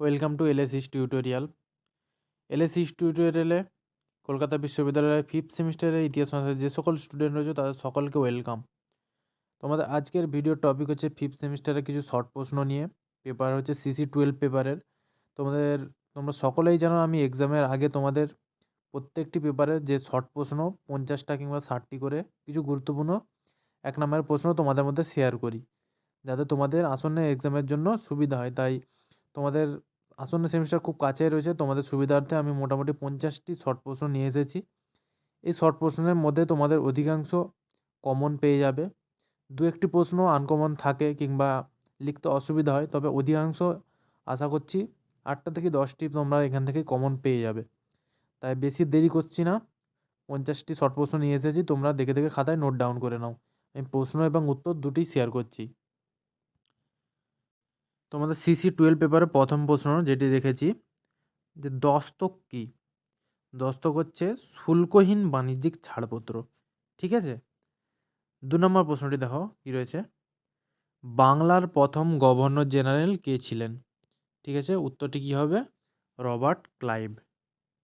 Welcome to এলএসিস tutorial. এলএসিস টিউটোরিয়ালে কলকাতা বিশ্ববিদ্যালয়ের ফিফথ সেমিস্টারের ইতিহাস অনুসারে যে সকল স্টুডেন্ট রয়েছে, তাদের সকলকে ওয়েলকাম। তোমাদের আজকের ভিডিওর টপিক হচ্ছে ফিফথ সেমিস্টারের কিছু শর্ট প্রশ্ন নিয়ে। পেপার হচ্ছে সিসি টুয়েলভ পেপারের তোমাদের, তোমরা সকলেই জানো আমি এক্সামের আগে তোমাদের প্রত্যেকটি পেপারের যে শর্ট প্রশ্ন, পঞ্চাশটা কিংবা ষাটটি করে কিছু গুরুত্বপূর্ণ এক নম্বরের প্রশ্ন তোমাদের মধ্যে শেয়ার করি। যাতে তোমাদের আসন্ন এক্সামের জন্য সুবিধা হয়। তাই তোমাদের আসন্ন সেমিস্টার খুব কাছে রয়েছে, তোমাদের সুবিধার্থে আমি মোটামুটি পঞ্চাশটি শর্ট প্রশ্ন নিয়ে এসেছি। এই শর্ট প্রশ্নের মধ্যে তোমাদের অধিকাংশ কমন পেয়ে যাবে। দু একটি প্রশ্ন আনকমন থাকে কিংবা লিখতে অসুবিধা হয়, তবে অধিকাংশ আশা করছি আটটা থেকে দশটি তোমরা এখান থেকে কমন পেয়ে যাবে। তাই বেশি দেরি করছি না, পঞ্চাশটি শর্ট প্রশ্ন নিয়ে এসেছি, তোমরা দেখে দেখে খাতায় নোট ডাউন করে নাও। আমি প্রশ্ন এবং উত্তর দুটি শেয়ার করছি। তোমাদের সিসি টুয়েলভ পেপারে প্রথম প্রশ্ন যেটি দেখেছি, যে দস্তক কী? দস্তক হচ্ছে শুল্কহীন বাণিজ্যিক ছাড়পত্র, ঠিক আছে? দু নম্বর প্রশ্নটি দেখো কী রয়েছে? বাংলার প্রথম গভর্নর জেনারেল কে ছিলেন? ঠিক আছে, উত্তরটি কী হবে? রবার্ট ক্লাইভ,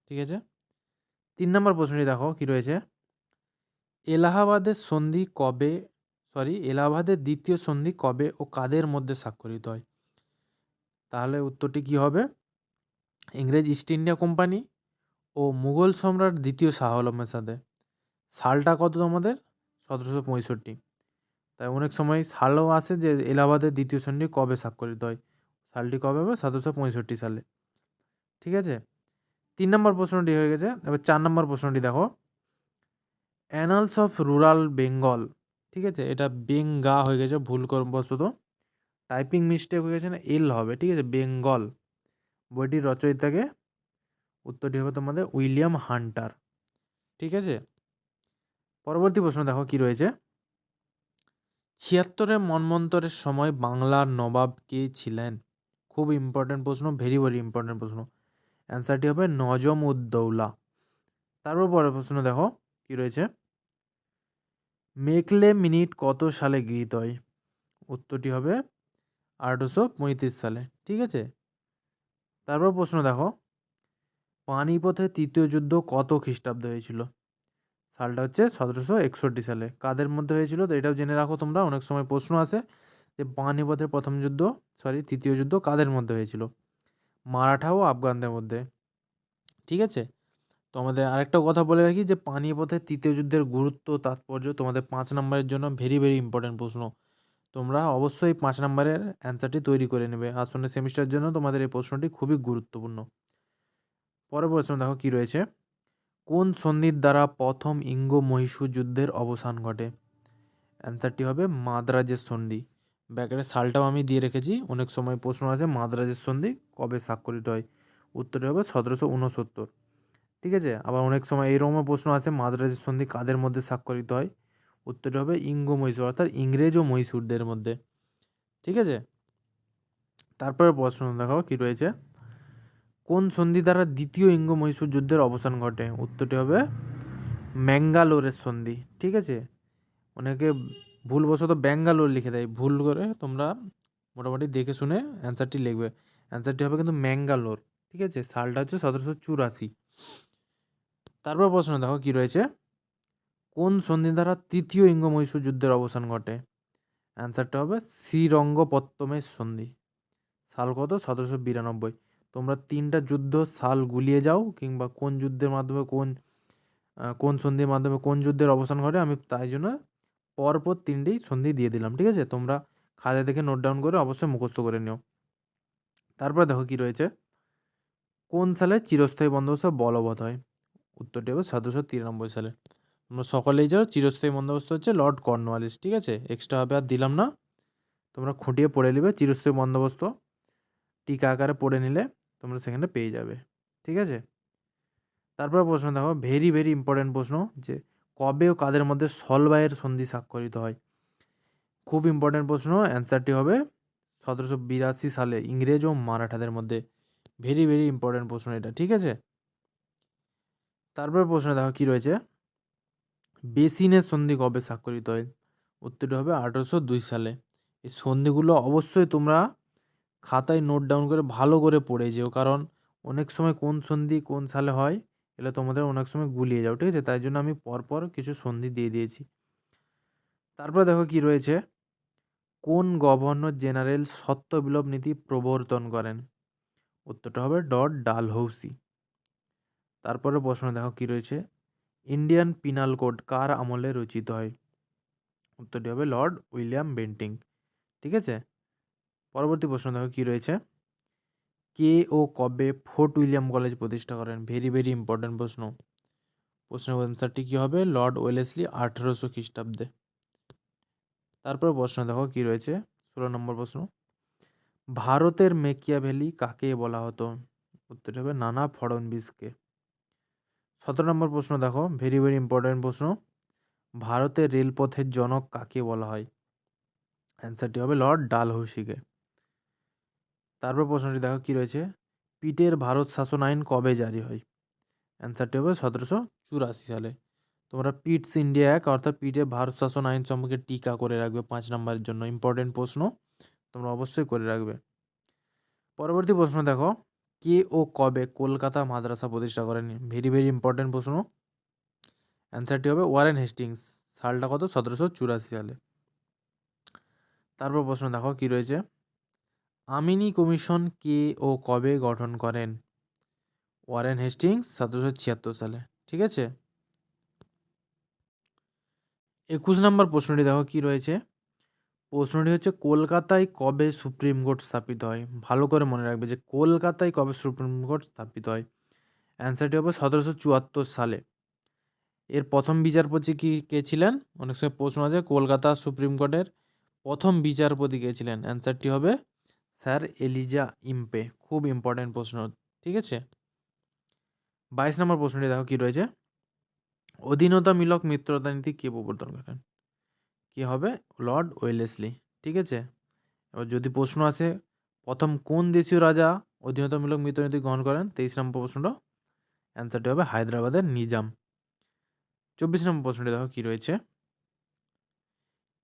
ঠিক আছে? তিন নম্বর প্রশ্নটি দেখো কী রয়েছে? এলাহাবাদের সন্ধি কবে সরি এলাহাবাদের দ্বিতীয় সন্ধি কবে ও কাদের মধ্যে স্বাক্ষরিত হয়? তাহলে উত্তরটি কী হবে? ইংরেজ ইস্ট ইন্ডিয়া কোম্পানি ও মুঘল সম্রাট দ্বিতীয় শাহ আলমের সাথে সালটা কত তোমাদের? সতেরোশো পঁয়ষট্টি। তাই অনেক সময় সালও আসে যে এলাহাবাদের দ্বিতীয় সন্ধি কবে স্বাক্ষরিত হয়? সালটি কবে হবে? সতেরোশো পঁয়ষট্টি সালে। ঠিক আছে? তিন নম্বর প্রশ্নটি হয়ে গেছে। এবার চার নম্বর প্রশ্নটি দেখো। অ্যানালস অফ রুরাল বেঙ্গল ঠিক আছে? এটা বেঙ্গা হয়ে গেছে, ভুল বস্তুত টাইপিং মিস্টেক হয়ে গেছে না এল হবে, ঠিক আছে? বেঙ্গল। বইটির রচয়িতাকে, উত্তরটি হবে তোমাদের উইলিয়াম হান্টার। ঠিক আছে? পরবর্তী প্রশ্ন দেখো কি রয়েছে? ছিয়াত্তরের মনমন্তরের সময় বাংলার নবাব কে ছিলেন? খুব ইম্পর্টেন্ট প্রশ্ন ভেরি ভেরি ইম্পর্টেন্ট প্রশ্ন। অ্যান্সারটি হবে নজম উদ্দৌলা তারপর পরের প্রশ্ন দেখো কি রয়েছে? মেকলে মিনিট কত সালে গৃহীত হয়? উত্তরটি হবে আঠেরোশো পঁয়ত্রিশ সালে, ঠিক আছে? তারপর প্রশ্ন দেখো। পানিপথের তৃতীয় যুদ্ধ কত খ্রিস্টাব্দে হয়েছিল? সালটা হচ্ছে সতেরোশো একষট্টি সালে। কাদের মধ্যে হয়েছিল? তো এটাও জেনে রাখো তোমরা, অনেক সময় প্রশ্ন আসে যে পানিপথের প্রথম যুদ্ধ সরি তৃতীয় যুদ্ধ কাদের মধ্যে হয়েছিল? মারাঠা ও আফগানদের মধ্যে, ঠিক আছে? তো আমাদের আরেকটা কথা বলে রাখি যে পানিপথের তৃতীয় যুদ্ধের গুরুত্ব, তাৎপর্য তোমাদের পাঁচ নম্বরের জন্য ভেরি ভেরি ইম্পর্টেন্ট প্রশ্ন। তোমরা অবশ্যই পাঁচ নম্বরের অ্যান্সারটি তৈরি করে নেবে। আসন্ন সেমিস্টারের জন্য তোমাদের এই প্রশ্নটি খুবই গুরুত্বপূর্ণ। পরের প্রশ্ন দেখো কী রয়েছে? কোন সন্ধির দ্বারা প্রথম ইঙ্গ মহীশূর যুদ্ধের অবসান ঘটে? অ্যান্সারটি হবে মাদ্রাজের সন্ধি। ব্যাকের সালটাও আমি দিয়ে রেখেছি। অনেক সময় প্রশ্ন আছে মাদ্রাজের সন্ধি কবে স্বাক্ষরিত হয়? উত্তরটি হবে সতেরোশো উনসত্তর ঠিক আছে? আবার অনেক সময় এইরকমও প্রশ্ন আছে মাদ্রাজের সন্ধি কাদের মধ্যে স্বাক্ষরিত হয়? উত্তরটি হবে ইঙ্গ মহীশূর, অর্থাৎ ইংরেজ ও মহীশূরদের মধ্যে। ঠিক আছে? তারপরে প্রশ্ন দেখো কী রয়েছে? কোন সন্ধি দ্বারা দ্বিতীয় ইঙ্গ মহীশূর যুদ্ধের অবসান ঘটে? উত্তরটি হবে ম্যাঙ্গালোরের সন্ধি। ঠিক আছে? অনেকে ভুলবশত ব্যাঙ্গালোর লিখে দেয়। ভুল করে তোমরা মোটামুটি দেখে শুনে অ্যান্সারটি লিখবে। অ্যান্সারটি হবে কিন্তু ম্যাঙ্গালোর। ঠিক আছে? সালটা হচ্ছে সতেরোশো চুরাশি। তারপর প্রশ্ন দেখো কী রয়েছে? কোন সন্ধি দ্বারা তৃতীয় ইঙ্গ মহীশূর যুদ্ধের অবসান ঘটে? অ্যান্সারটা হবে শ্রীরঙ্গপত্তমের সন্ধি। সাল কত? সতেরোশো বিরানব্বই। তোমরা তিনটা যুদ্ধ সাল গুলিয়ে যাও কিংবা কোন যুদ্ধের মাধ্যমে কোন কোন সন্ধির মাধ্যমে কোন যুদ্ধের অবসান ঘটে, আমি তাই জন্য পরপর তিনটেই সন্ধি দিয়ে দিলাম, ঠিক আছে? তোমরা খাতা দেখে নোট ডাউন করে অবশ্যই মুখস্থ করে নিও। তারপরে দেখো কি রয়েছে। কোন সালে চিরস্থায়ী বন্দোবস্ত বলবৎ হয়? উত্তরটি হবে সতেরোশো তিরানব্বই সালে। তোমরা সকলেই যাও চিরস্থায়ী বন্দোবস্ত হচ্ছে, লর্ড কর্নওয়ালিস, ঠিক আছে? এক্সট্রাভাবে আর দিলাম না। তোমরা খুঁটিয়ে পড়ে নেবে, চিরস্থায়ী বন্দোবস্ত। টিকা আকারে পড়ে নিলে তোমরা সেখানে পেয়ে যাবে, ঠিক আছে? তারপর প্রশ্ন দেখো ভেরি ভেরি ইম্পর্টেন্ট প্রশ্ন, যে কবে ও কাদের মধ্যে সলবায়ের সন্ধি স্বাক্ষরিত হয়? খুব ইম্পর্টেন্ট প্রশ্ন অ্যান্সারটি হবে সতেরোশো বিরাশি সালে ইংরেজ ও মারাঠাদের মধ্যে। ভেরি ভেরি ইম্পর্টেন্ট প্রশ্ন এটা, ঠিক আছে? তারপর প্রশ্ন দেখো কী রয়েছে? বেসিনের সন্ধি কবে স্বাক্ষরিত হয়? উত্তরটি হবে আঠেরোশো দুই সালে। এই সন্ধিগুলো অবশ্যই তোমরা খাতায় নোট ডাউন করে ভালো করে পড়ে যেও, কারণ অনেক সময় কোন সন্ধি কোন সালে হয় এগুলো তোমাদের অনেক সময় গুলিয়ে যাও, ঠিক আছে? তাই জন্য আমি পরপর কিছু সন্ধি দিয়ে দিয়েছি। তারপরে দেখো কি রয়েছে। কোন গভর্নর জেনারেল সত্য বিলোপ নীতি প্রবর্তন করেন? উত্তরটা হবে ডট ডালহৌসি। তারপরে প্রশ্ন দেখো কি রয়েছে। ইন্ডিয়ান পিনাল কোড কার আমলে রচিত হয়? উত্তরটি হবে লর্ড উইলিয়াম বেন্টিং ঠিক আছে? পরবর্তী প্রশ্ন দেখো কী রয়েছে? কে ও কবে ফোর্ট উইলিয়াম কলেজ প্রতিষ্ঠা করেন? ভেরি ভেরি ইম্পর্ট্যান্ট প্রশ্ন। প্রশ্নের অ্যান্সারটি কী হবে? লর্ড ওয়েলেসলি আঠেরোশো খ্রিস্টাব্দে। তারপর প্রশ্ন দেখো কী রয়েছে? ষোলো নম্বর প্রশ্ন। ভারতের মেকিয়াভেলি কাকে বলা হতো? উত্তরটি হবে নানা ফড়নবিসকে। সতেরো নম্বর প্রশ্ন দেখো ভেরি ভেরি ইম্পর্ট্যান্ট প্রশ্ন। ভারতের রেলপথের জনক কাকে বলা হয়? অ্যান্সারটি হবে লর্ড ডালহৌসিকে। তারপর প্রশ্নটি দেখো কি রয়েছে? পিটের ভারত শাসন আইন কবে জারি হয়? অ্যান্সারটি হবে সতেরোশো চুরাশি সালে। তোমরা পিটস ইন্ডিয়া এক অর্থাৎ পিটের ভারত শাসন আইন সম্পর্কে টিকা করে রাখবে পাঁচ নম্বরের জন্য। ইম্পর্টেন্ট প্রশ্ন তোমরা অবশ্যই করে রাখবে। পরবর্তী প্রশ্ন দেখো কে ও কবে কলকাতা মাদ্রাসা প্রতিষ্ঠা করেন? ভেরি ভেরি ইম্পর্টেন্ট প্রশ্ন। অ্যান্সারটি হবে ওয়ারেন হেস্টিংস। সালটা কত? সতেরোশো চুরাশি সালে। তারপর প্রশ্ন দেখো কি রয়েছে? আমিনি কমিশন কে ও কবে গঠন করেন? ওয়ারেন হেস্টিংস সতেরোশো ছিয়াত্তর সালে। ঠিক আছে? একুশ নম্বর প্রশ্নটি দেখো কি রয়েছে? প্রশ্নটি হচ্ছে, কলকাতায় কবে সুপ্রিম কোর্ট স্থাপিত হয়? ভালো করে মনে রাখবে যে, কলকাতায় কবে সুপ্রিম কোর্ট স্থাপিত হয়? অ্যান্সারটি হবে সতেরোশো চুয়াত্তর সালে। এর প্রথম বিচারপতি কি, কে ছিলেন? অনেক সময় প্রশ্ন আছে, কলকাতা সুপ্রিম কোর্টের প্রথম বিচারপতি কে ছিলেন? অ্যান্সারটি হবে স্যার এলিজা ইম্পে। খুব ইম্পর্ট্যান্ট প্রশ্ন, ঠিক আছে? বাইশ নম্বর প্রশ্নটি দেখো কী রয়েছে। অধীনতামূলক মিত্রতা নীতি কে প্রবর্তন করেন কি হবে? লর্ড ওয়েলেসলি ঠিক আছে? এবার যদি প্রশ্ন আসে, প্রথম কোন দেশীয় রাজা অধীনতামূলক মিত্রনীতি গ্রহণ করেন? তেইশ নম্বর প্রশ্নটা। অ্যান্সারটি হবে হায়দ্রাবাদের নিজাম। চব্বিশ নম্বর প্রশ্নটি দেখো কী রয়েছে।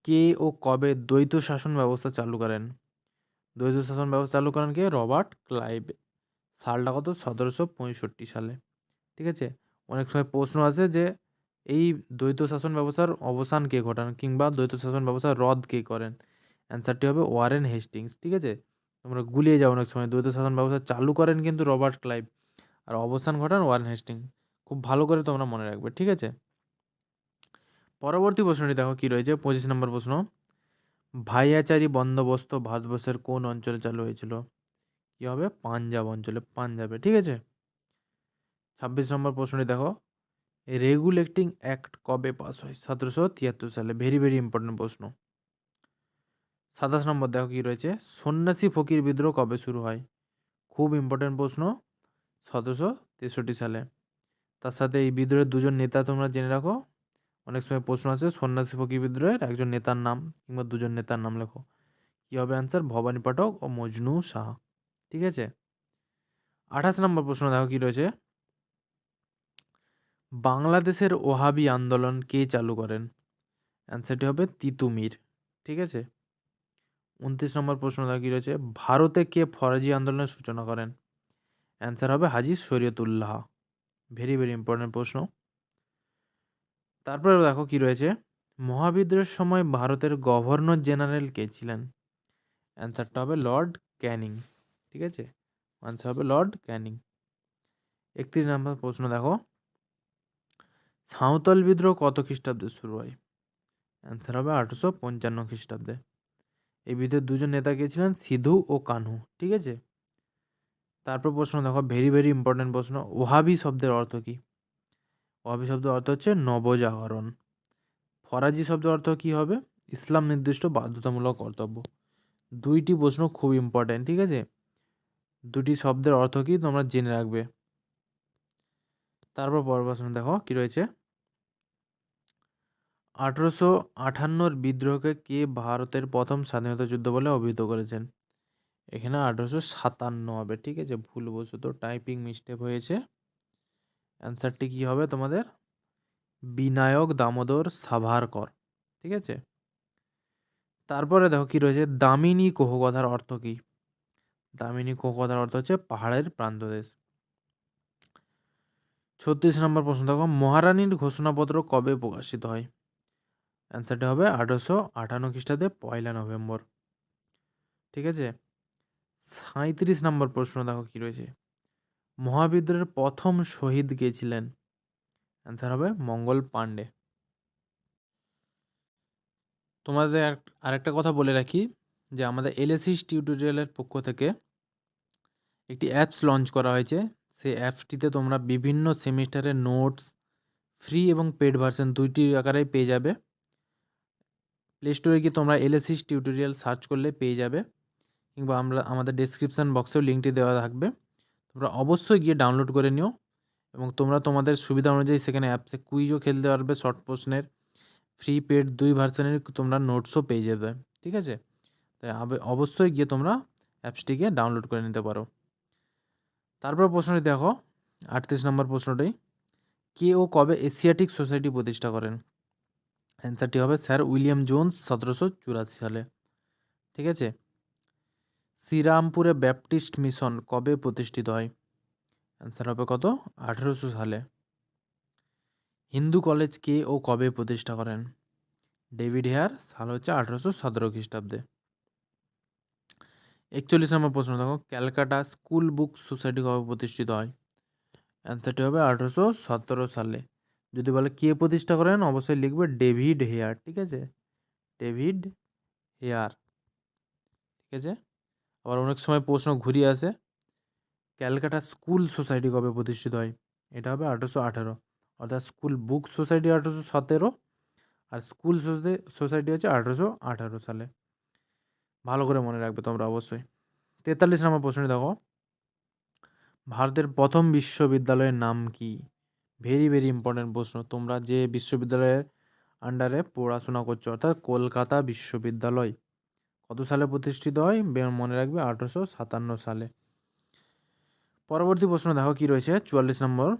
কে ও কবে দ্বৈত শাসন ব্যবস্থা চালু করেন? দ্বৈত শাসন ব্যবস্থা চালু করেন কে? Robert Clive. সালটা কত? সতেরোশো পঁয়ষট্টি সালে। ঠিক আছে? অনেক সময় প্রশ্ন আছে যে এই দ্বৈত শাসন ব্যবস্থার অবসান কে ঘটান কিংবা দ্বৈত শাসন ব্যবস্থার রদ কে করেন? অ্যান্সারটি হবে ওয়ারেন হেস্টিংস, ঠিক আছে? তোমরা গুলিয়ে যাও অনেক সময়। দ্বৈত শাসন ব্যবস্থা চালু করেন কিন্তু রবার্ট ক্লাইভ। আর অবসান ঘটান ওয়ারেন হেস্টিং খুব ভালো করে তোমরা মনে রাখবে, ঠিক আছে? পরবর্তী প্রশ্নটি দেখো কী রয়েছে? পঁচিশ নম্বর প্রশ্ন। ভাইয়াচারি বন্দোবস্ত ভারতবর্ষের কোন অঞ্চলে চালু হয়েছিল? কী হবে? পাঞ্জাব অঞ্চলে, পাঞ্জাবে, ঠিক আছে? ছাব্বিশ নম্বর প্রশ্নটি দেখো। রেগুলেটিং অ্যাক্ট কবে পাস হয়? সতেরোশো তিয়াত্তর সালে। ভেরি ভেরি ইম্পর্টেন্ট প্রশ্ন। সাতাশ নম্বর দেখো কী রয়েছে? সন্ন্যাসী ফকির বিদ্রোহ কবে শুরু হয়? খুব ইম্পর্টেন্ট প্রশ্ন। সতেরোশো তেষট্টি সালে। তার সাথে এই বিদ্রোহের দুজন নেতা তোমরা জেনে রাখো। অনেক সময় প্রশ্ন আছে সন্ন্যাসী ফকির বিদ্রোহের একজন নেতার নাম কিংবা দুজন নেতার নাম লেখো। কী হবে অ্যান্সার ভবানী পাঠক ও মজনু সাহা। ঠিক আছে? আঠাশ নম্বর প্রশ্ন দেখো কী রয়েছে? বাংলাদেশের ওহাবি আন্দোলন কে চালু করেন? অ্যান্সারটি হবে তিতুমির ঠিক আছে? উনত্রিশ নম্বর প্রশ্ন কী রয়েছে? ভারতে কে ফরাজি আন্দোলনের সূচনা করেন? অ্যান্সার হবে Haji Shariatullah. Very very important প্রশ্ন। তারপরে দেখো কি রয়েছে? মহাবিদ্রোহের সময় ভারতের গভর্নর জেনারেল কে ছিলেন? অ্যান্সারটা হবে লর্ড ক্যানিং। ঠিক আছে? আনসার হবে লর্ড ক্যানিং। একত্রিশ নম্বর প্রশ্ন দেখো। সাঁওতাল বিদ্রোহ কত খ্রিস্টাব্দে শুরু হয়? অ্যান্সার হবে আঠেরোশো পঞ্চান্ন খ্রিস্টাব্দে। এই বিদ্রোহের দুজন নেতা কে ছিলেন সিধু ও কানহু, ঠিক আছে? তারপর প্রশ্ন, দেখো ভেরি ভেরি ইম্পর্টেন্ট প্রশ্ন, ওহাবি শব্দের অর্থ কী? ওহাবি শব্দের অর্থ হচ্ছে নবজাগরণ। ফরাজি শব্দের অর্থ কী হবে? ইসলাম নির্দিষ্ট বাধ্যতামূলক কর্তব্য। দুইটি প্রশ্ন খুব ইম্পর্ট্যান্ট ঠিক আছে? দুটি শব্দের অর্থ কী? তোমরা জেনে রাখবে। তারপর পর প্রশ্ন, দেখো, কী রয়েছে? আঠেরোশো আঠান্নর বিদ্রোহকে কে ভারতের প্রথম স্বাধীনতা যুদ্ধ বলে অভিহিত করেছেন? এখানে আঠেরোশো সাতান্ন হবে, ঠিক আছে? ভুলবশত টাইপিং মিস্টেক হয়েছে। অ্যান্সারটি কী হবে তোমাদের? বিনায়ক দামোদর সাভারকর, ঠিক আছে? তারপরে দেখো কী রয়েছে, দামিনী কোহ কথার অর্থ কী? দামিনী কো কথার অর্থ হচ্ছে পাহাড়ের প্রান্তদেশ। ছত্রিশ নম্বর প্রশ্ন দেখো, মহারানীর ঘোষণাপত্র কবে প্রকাশিত হয়? অ্যান্সারটা হবে আঠারোশো আটান্ন খ্রিস্টাব্দে পয়লা নভেম্বর। ঠিক আছে? সাঁত্রিশ নম্বর প্রশ্ন দেখো কী রয়েছে? মহাবিদ্রোহের প্রথম শহীদ কে ছিলেন? অ্যান্সার হবে মঙ্গল পাণ্ডে। তোমাদের আরেকটা কথা বলে রাখি যে আমাদের এলএসিস টিউটোরিয়ালের পক্ষ থেকে একটি অ্যাপস লঞ্চ করা হয়েছে। সেই অ্যাপসটিতে তোমরা বিভিন্ন সেমিস্টারের নোটস ফ্রি এবং পেড ভার্সন দুইটি আকারে পেয়ে যাবে। প্লে স্টোরে গিয়ে তোমরা এলএসিস টিউটোরিয়াল সার্চ করলে পেয়ে যাবে, কিংবা আমরা, আমাদের ডেসক্রিপশান বক্সেও লিঙ্কটি দেওয়া থাকবে। তোমরা অবশ্যই গিয়ে ডাউনলোড করে নিও, এবং তোমরা তোমাদের সুবিধা অনুযায়ী সেখানে অ্যাপসে কুইজও খেলতে পারবে শর্ট প্রশ্নের ফ্রি পেড দুই ভার্সনের তোমরা নোটসও পেয়ে যাবে, ঠিক আছে? তাই অবশ্যই গিয়ে তোমরা অ্যাপসটিকে ডাউনলোড করে নিতে পারো। তারপর প্রশ্নটি দেখো, আটত্রিশ নম্বর প্রশ্নটি, কে ও কবে এশিয়াটিক সোসাইটি প্রতিষ্ঠা করেন? অ্যান্সারটি হবে স্যার উইলিয়াম জোন্স সতেরোশো চুরাশি সালে। ঠিক আছে? শ্রীরামপুরে ব্যাপটিস্ট মিশন কবে প্রতিষ্ঠিত হয়? অ্যান্সার হবে কত? আঠেরোশো সালে। হিন্দু কলেজ কে ও কবে প্রতিষ্ঠা করেন? ডেভিড হেয়ার, সাল হচ্ছে আঠেরোশো সতেরো খ্রিস্টাব্দে। একচল্লিশ নম্বর প্রশ্ন, দেখো, ক্যালকাটা স্কুল বুক সোসাইটি কবে প্রতিষ্ঠিত হয়? অ্যান্সারটি হবে আঠেরোশো সতেরো সালে। যদি বলে কে প্রতিষ্ঠা করেন, অবশ্যই লিখবে ডেভিড হেয়ার, ঠিক আছে? ডেভিড হেয়ার, ঠিক আছে? আবার অনেক সময় প্রশ্ন ঘুরিয়ে আসে, ক্যালকাটা স্কুল সোসাইটি কবে প্রতিষ্ঠিত হয়? এটা হবে আঠেরোশো আঠেরো, অর্থাৎ স্কুল বুক সোসাইটি আঠেরোশো সতেরো আর স্কুল সোসাইটি হচ্ছে আঠেরোশো আঠারো সালে। ভালো করে মনে রাখবে তোমরা অবশ্যই। তেতাল্লিশ নম্বর প্রশ্নটি দেখো। ভারতের প্রথম বিশ্ববিদ্যালয়ের নাম কি? ভেরি ভেরি ইম্পর্ট্যান্ট প্রশ্ন। তোমরা যে বিশ্ববিদ্যালয়ের আন্ডারে পড়াশোনা করছ, অর্থাৎ কলকাতা বিশ্ববিদ্যালয়, কত সালে প্রতিষ্ঠিত হয়? মনে রাখবে আঠেরোশো সাতান্ন সালে। পরবর্তী প্রশ্ন দেখো কী রয়েছে? চুয়াল্লিশ নম্বর।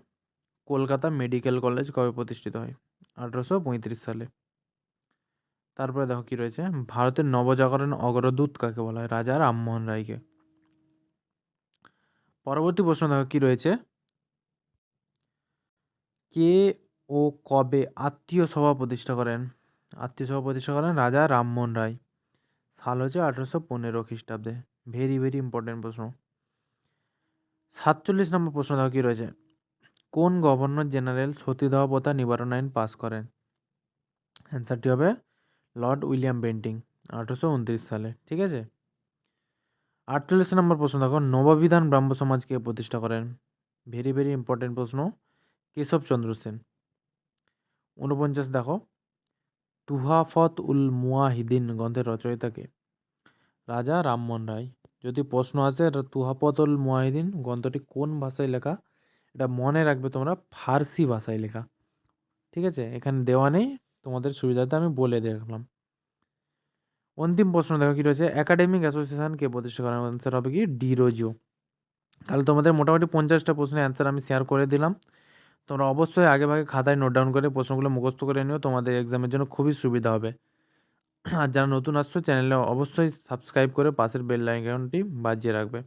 কলকাতা মেডিকেল কলেজ কবে প্রতিষ্ঠিত হয়? আঠেরোশো পঁয়ত্রিশ সালে। তারপরে দেখো কী রয়েছে? ভারতের নবজাগরণ অগ্রদূত কাকে বলা হয়? রাজা রামমোহন রায়কে। পরবর্তী প্রশ্ন দেখো কী রয়েছে? কে ও কবে আত্মীয় সভা প্রতিষ্ঠা করেন? আত্মীয় সভা প্রতিষ্ঠা করেন রাজা রামমোহন রায়। সাল হচ্ছে আঠেরোশো পনেরো খ্রিস্টাব্দে। ভেরি ভেরি ইম্পর্টেন্ট প্রশ্ন। সাতচল্লিশ নম্বর প্রশ্ন দেখো কী রয়েছে? কোন গভর্নর জেনারেল সতীদাহ প্রথা নিবারণ আইন পাস করেন? অ্যান্সারটি হবে লর্ড উইলিয়াম বেন্টিং, আঠেরোশো উনত্রিশ সালে। ঠিক আছে? আটচল্লিশ নম্বর প্রশ্ন দেখো, নববিধান ব্রাহ্ম সমাজকে প্রতিষ্ঠা করেন? ভেরি ভেরি ইম্পর্টেন্ট প্রশ্ন। কেশবচন্দ্র সেন। ঊনপঞ্চাশ দেখো। তুহাফত উল মুয়াহিদিন গ্রন্থের রচয়িতাকে। রাজা রামমোহন রায়। যদি প্রশ্ন আসে তুহাফত উল মুয়াহিদিন গ্রন্থটি কোন ভাষায় লেখা? এটা মনে রাখবে তোমরা, ফার্সি ভাষায় লেখা। ঠিক আছে? এখানে দেওয়া নেই। তোমাদের সুবিধাতে আমি বলে দেখলাম। অন্তিম প্রশ্ন দেখো, কি রয়েছে? একাডেমিক অ্যাসোসিয়েশন কে প্রতিষ্ঠা করার অ্যান্সার হবে কি ডিরোজিও তাহলে তোমাদের মোটামুটি পঞ্চাশটা প্রশ্নের অ্যান্সার আমি শেয়ার করে দিলাম। তোমরা অবশ্যই আগেভাগে খাতায় নোট ডাউন করে প্রশ্নগুলো মুখস্থ করে নিও, তোমাদের এক্সামের জন্য খুবই সুবিধা হবে। আর যারা নতুন আসছো চ্যানেলে অবশ্যই সাবস্ক্রাইব করে পাশের বেল আইকনটি বাজিয়ে রাখবে।